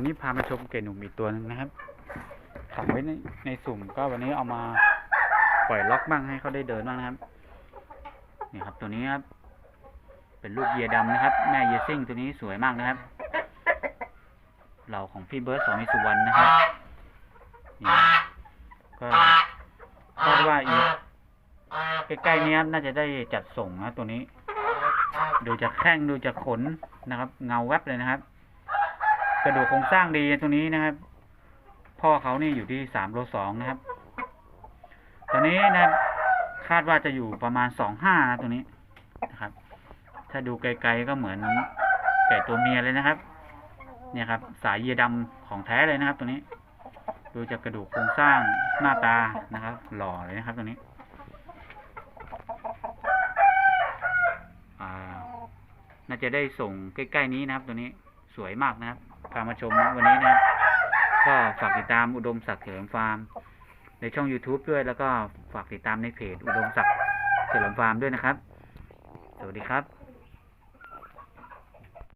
วันนี้พามาชมเกณฑ์หนุ่มอีกตัวหนึ่งนะครับขังไว้ในในสุ่มก็วันนี้เอามาปล่อยล็อกบ้างให้เขาได้เดินบ้างนะครับ นี่ครับตัวนี้ครับ เป็นลูกเยียดำนะครับ แม่เยซิ่งตัวนี้สวยมากนะครับ เราของพี่เบิร์ดสองมิสุวรรณนะครับนี่ก็คาดว่าอีกใกล้ๆนี้ครับน่าจะได้จัดส่งนะตัวนี้ ดูจากแข้งดูจากขนนะครับ เงาแวบเลยนะครับ กระดูกโครงสร้างดีตัวนี้นะครับ พ่อเขานี่อยู่ที่สามโลสองนะครับตัวนี้นะครับคาดว่าจะอยู่ประมาณสองห้านะตัวนี้นะครับ ถ้าดูไกลๆก็เหมือนไก่ตัวเมียเลยนะครับ เนี่ยครับ สายเยียดำของแท้เลยนะครับ ตัวนี้ ดูจากกระดูกโครงสร้างหน้าตานะครับ หล่อเลยนะครับ ตัวนี้น่าจะได้ส่งใกล้ๆนี้นะครับ ตัวนี้สวยมากนะครับ พามาชมนะวันนี้นะก็ฝากติดตามอุดมศักดิ์เฉลิมฟาร์ม ในช่อง YouTube ด้วยแล้วก็ฝากติดตามในเพจอุดมศักดิ์เฉลิมฟาร์มด้วยนะครับ สวัสดีครับ